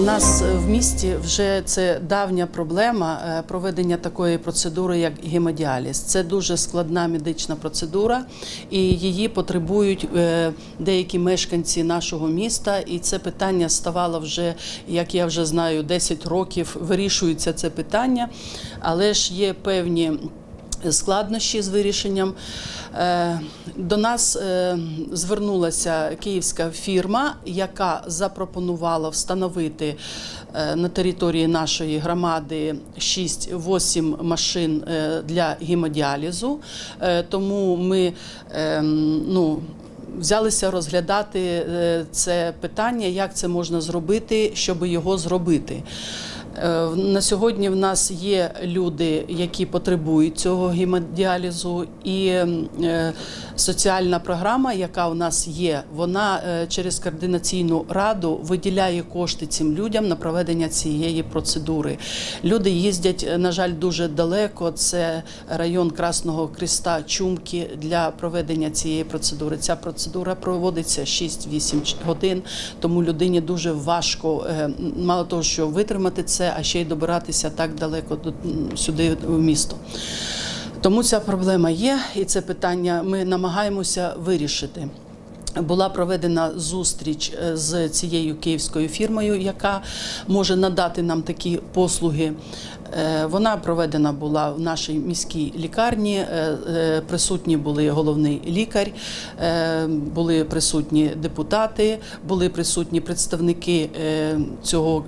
У нас в місті вже це давня проблема е, проведення такої процедури, як гемодіаліз. Це дуже складна медична процедура, і її потребують е, деякі мешканці нашого міста. І це питання ставало вже, як я вже знаю, 10 років. Вирішується це питання, але ж є певні складнощі з вирішенням. Е, До нас е, звернулася київська фірма, яка запропонувала встановити е, на території нашої громади 6-8 машин для гемодіалізу. Тому ми ну, взялися розглядати це питання, як це можна зробити, щоб його зробити. Е, На сьогодні в нас є люди, які потребують цього гемодіалізу, і е, соціальна програма, яка у нас є, вона е, через координаційну раду виділяє кошти цим людям на проведення цієї процедури. Люди їздять, на жаль, дуже далеко. Це район Красного Креста, Чумки для проведення цієї процедури. Ця процедура проводиться 6-8 годин, тому людині дуже важко мало того, що витримати це, а ще й добиратися так далеко до сюди в місто. Тому ця проблема є, і це питання ми намагаємося вирішити. Була проведена зустріч е, з цією київською фірмою, яка може надати нам такі послуги. Е, Вона проведена була в нашій міській лікарні. е, Присутні були головний лікар, були присутні депутати, були присутні представники цього,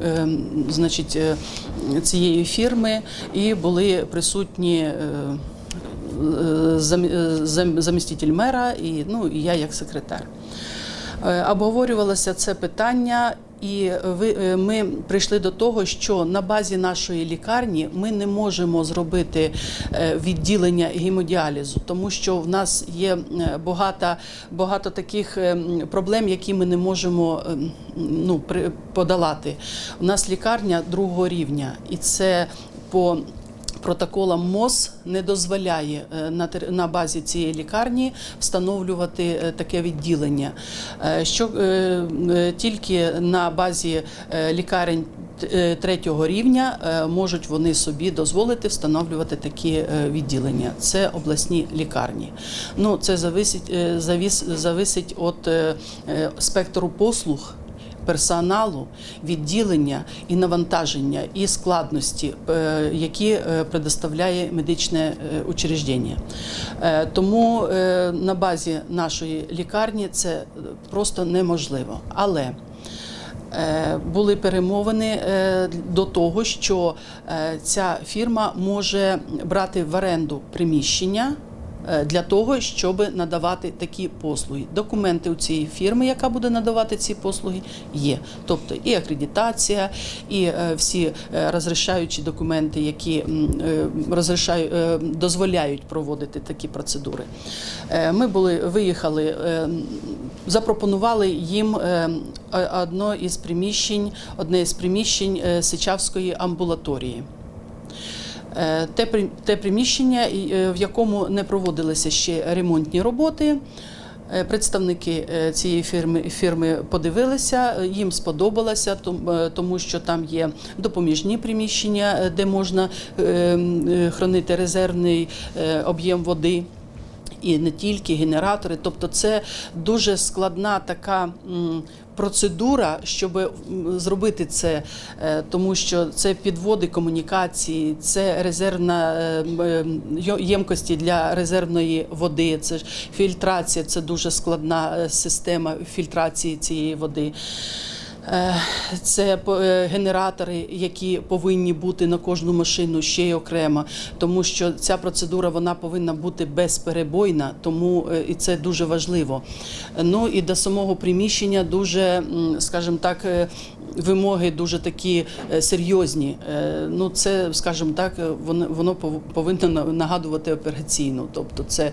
значить, цієї фірми, і були присутні. Е, зам- зам- заміститель мера і, ну, і я як секретар. Е, Обговорювалося це питання, і ви- е, ми прийшли до того, що на базі нашої лікарні ми не можемо зробити відділення гемодіалізу, тому що в нас є багато, багато таких проблем, які ми не можемо ну, подолати. У нас лікарня другого рівня, і це по Протоколам МОЗ не дозволяє е, на, базі цієї лікарні встановлювати е, таке відділення. Е, Що тільки на базі лікарень третього рівня можуть вони собі дозволити встановлювати такі відділення. Це обласні лікарні. Ну це зависить, завіс, зависить від спектру послуг персоналу, відділення і навантаження і складності, е, які е, предоставляє медичне е, учреждення. Тому на базі нашої лікарні це просто неможливо. Але були перемовини до того, що ця фірма може брати в оренду приміщення. Е, Для того щоб надавати такі послуги, документи у цієї фірми, яка буде надавати ці послуги, є. Тобто і акредитація, і е, всі е, розрішаючі документи, які дозволяють проводити такі процедури. Ми були виїхали, запропонували їм е, о- одно із приміщень, одне із приміщень Сичавської амбулаторії. Е, Те, те приміщення, е, в якому не проводилися ще ремонтні роботи. Е, Представники цієї фірми, фірми подивилися, їм сподобалося, том- тому що там є допоміжні приміщення, де можна хранити резервний об'єм води і не тільки генератори. Тобто, це дуже складна така. Процедура, щоб зробити це, е, тому що це підводи комунікації, це резервна е, е, ємкості для резервної води, це ж фільтрація, це дуже складна система фільтрації цієї води. Е, Це е, генератори, які повинні бути на кожну машину ще й окремо, тому що ця процедура вона повинна бути безперебойна, тому е, і це дуже важливо. Ну і до самого приміщення дуже, скажімо так, вимоги дуже такі е, серйозні. Е, Ну, це, скажімо так, е, воно повинно нагадувати операційну. Тобто, це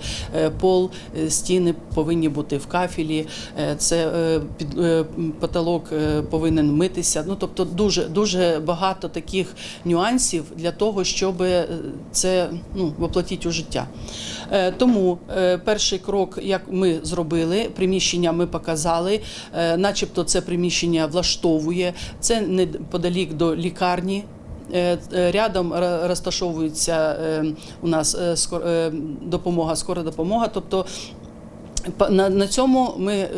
пол, стіни повинні бути в кафелі, е, це під потолок. повинен митися. Ну тобто, дуже дуже багато таких нюансів для того, щоб це ну, воплотити у життя. Тому перший крок, як ми зробили, приміщення ми показали, начебто це приміщення влаштовує, це неподалік до лікарні. Е, е, Рядом розташовується е, у нас допомога, скора допомога. Тобто на, цьому ми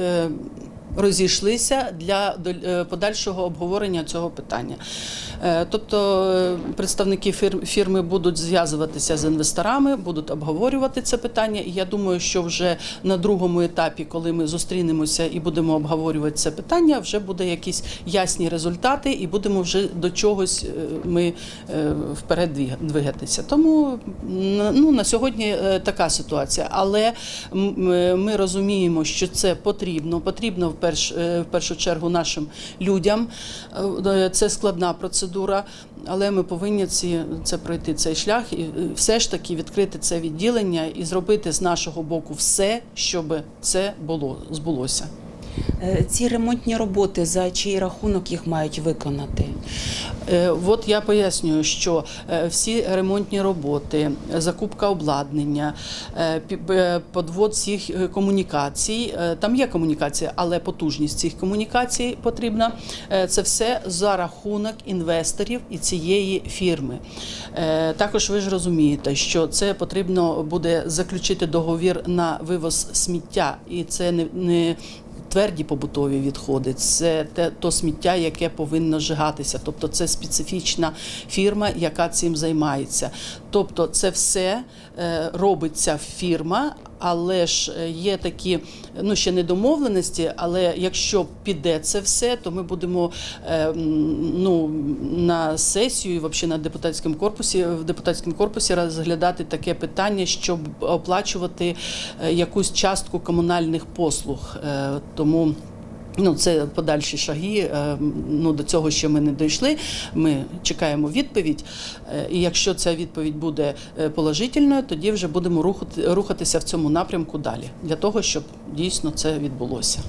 розійшлися для е, подальшого обговорення цього питання. Е, тобто е, представники фір- фірми будуть зв'язуватися з інвесторами, будуть обговорювати це питання. І я думаю, що вже на другому етапі, коли ми зустрінемося і будемо обговорювати це питання, вже буде якісь ясні результати, і будемо вже до чогось ми вперед двигатися. Тому ну, на сьогодні така ситуація. Але ми розуміємо, що це потрібно. Потрібно перш, е, в першу чергу нашим людям. Е, Це складна процедура, але ми повинні ці, це пройти цей шлях і е, все ж таки відкрити це відділення і зробити з нашого боку все, щоб це було збулося. Е, Ці ремонтні роботи за чий рахунок їх мають виконати? Е, От я пояснюю, що е, всі ремонтні роботи, закупка обладнання, подвод всіх комунікацій. Там є комунікація, але потужність цих комунікацій потрібна. Це все за рахунок інвесторів і цієї фірми. Також ви ж розумієте, що це потрібно буде заключити договір на вивоз сміття, і це не Тверді побутові відходи це те то сміття, яке повинно зжигатися. Тобто це специфічна фірма, яка цим займається. Тобто, це все е, робиться фірма, але ж е, є такі ну ще не домовленості. Але якщо піде це все, то ми будемо е, ну на сесію, взагалі на депутатському корпусі в депутатському корпусі розглядати таке питання, щоб оплачувати е, якусь частку комунальних послуг. Тому Ну, це подальші шаги. е, Ну, до цього ще ми не дійшли. Ми чекаємо відповідь. Е, І якщо ця відповідь буде е, положительною, тоді вже будемо рухатися в цьому напрямку далі, для того, щоб дійсно це відбулося.